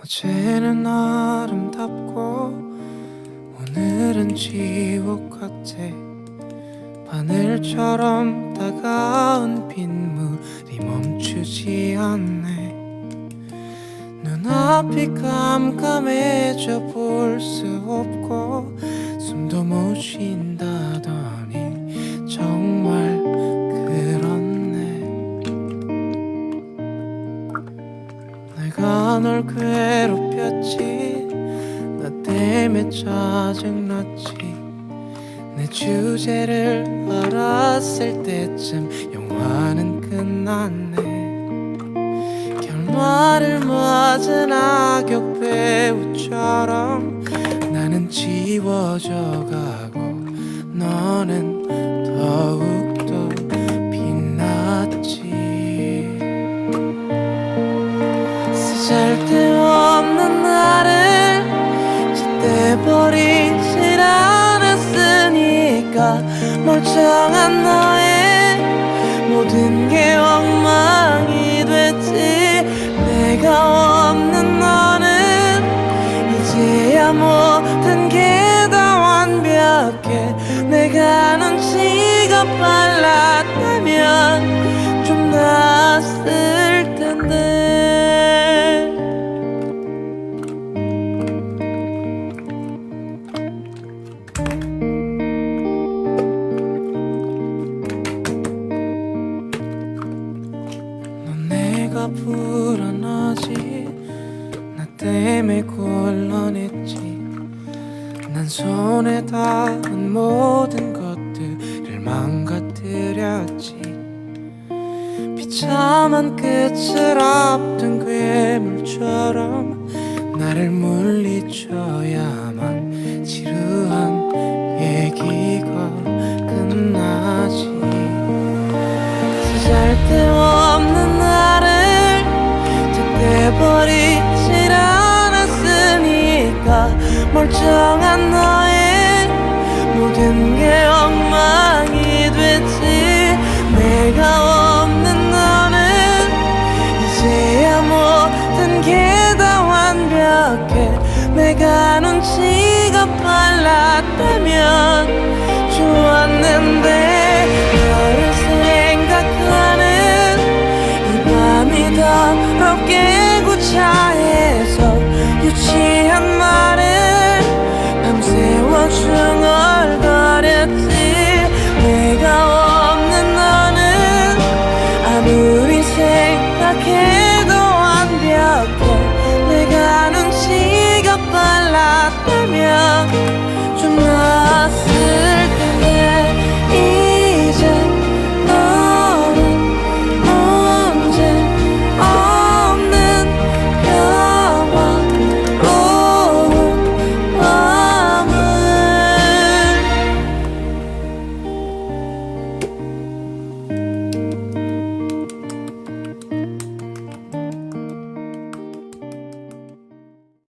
어제는 아름답고 오늘은 지옥 같아. 바늘처럼 다가온 빗물이 멈추지 않네. 눈앞이 깜깜해져 볼 수 없고 내가 널 괴롭혔지. 나 때문에 짜증났지. 내 주제를 알았을 때쯤 영화는 끝났네. 결말을 맞은 악역 배우처럼 나는 지워져 가고 너는 쓰잘데없는 나를 짓대버리질 않았으니까 멀쩡한 너의 모든 게 엉망이 됐지. 내가 없는 너는 이제야 모든 게 다 완벽해. 내가 눈치가 빨랐다면 불안하지. 나 때문에 곤란했지. 난 손에 닿은 모든 것들을 망가뜨렸지. 비참한 끝을 앞둔 괴물처럼 나를 물리쳐야만 멀쩡한 너의 모든 게 엉망이 됐지. 내가 없는 너는 이제야 모든 게 다 완벽해. 내가 눈치가 빨랐다면 좋았는데 너를 생각하는 이 밤이 더럽게 구차해.